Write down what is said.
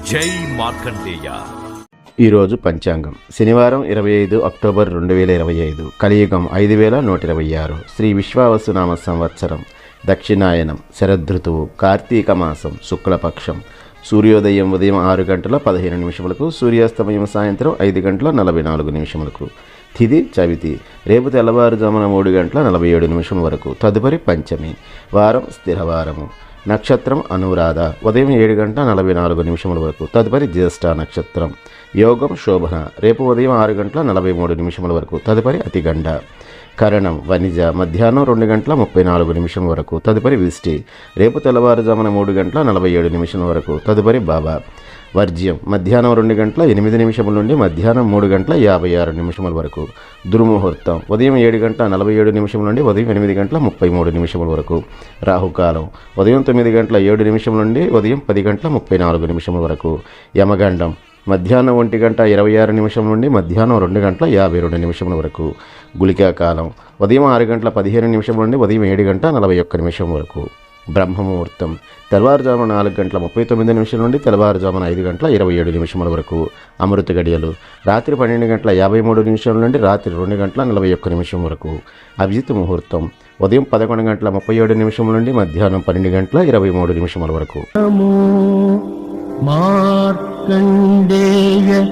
జై మార్కండేయ. ఈరోజు పంచాంగం. శనివారం ఇరవై ఐదు అక్టోబర్ రెండు వేల ఇరవై ఐదు. కలియుగం ఐదు వేల నూట ఇరవై ఆరు. శ్రీ విశ్వావసునామ సంవత్సరం. దక్షిణాయనం శరదృతువు కార్తీక మాసం శుక్లపక్షం. సూర్యోదయం ఉదయం ఆరు గంటల పదిహేను నిమిషములకు సూర్యాస్తమయం సాయంత్రం ఐదు గంటల నలభై నాలుగు నిమిషములకు. తిది చవితి. రేపు తెల్లవారుజామున మూడు గంటల నలభై ఏడు నిమిషం వరకు. తదుపరి పంచమి. వారం స్థిరవారము. నక్షత్రం అనురాధ. ఉదయం ఏడు గంటల నలభై నాలుగు నిమిషముల వరకు. తదుపరి జ్యేష్ఠ నక్షత్రం. యోగం శోభన. రేపు ఉదయం ఆరు గంటల నలభై మూడు నిమిషముల వరకు. తదుపరి అతిగండ. కరణం వనిజ. మధ్యాహ్నం రెండు గంటల ముప్పై నాలుగు నిమిషం వరకు. తదుపరి విష్టి. రేపు తెల్లవారుజామున మూడు గంటల నలభై ఏడు నిమిషం వరకు. తదుపరి బాబా. వర్జ్యం. మధ్యాహ్నం రెండు గంటల ఎనిమిది నిమిషముల నుండి మధ్యాహ్నం మూడు గంటల యాభై ఆరు నిమిషముల వరకు. దుర్ముహూర్తం. ఉదయం ఏడు గంటల నలభై ఏడు నిమిషముల నుండి ఉదయం ఎనిమిది గంటల ముప్పై మూడు నిమిషముల వరకు. రాహుకాలం. ఉదయం తొమ్మిది గంటల ఏడు నిమిషముల నుండి ఉదయం పది గంటల ముప్పై నాలుగు నిమిషముల వరకు. యమగండం. మధ్యాహ్నం ఒంటి గంట ఇరవై ఆరు నిమిషం నుండి మధ్యాహ్నం రెండు గంటల యాభై రెండు నిమిషముల వరకు. గుళికా కాలం ఉదయం ఆరు గంటల పదిహేను నిమిషం నుండి ఉదయం ఏడు గంట నలభై ఒక్క నిమిషం వరకు. బ్రహ్మముహూర్తం. తెల్లవారుజామున నాలుగు గంటల ముప్పై తొమ్మిది నిమిషాల నుండి తెల్లవారుజామున ఐదు గంటల ఇరవై ఏడు నిమిషముల వరకు అమృత గడియలు. రాత్రి పన్నెండు గంటల యాభై మూడు నిమిషాల నుండి రాత్రి రెండు గంటల నలభై ఒక్క నిమిషం వరకు అభిజిత్ ముహూర్తం. ఉదయం పదకొండు గంటల ముప్పై ఏడు నిమిషం నుండి మధ్యాహ్నం పన్నెండు గంటల ఇరవై మూడు నిమిషముల వరకు. మార్కండేయ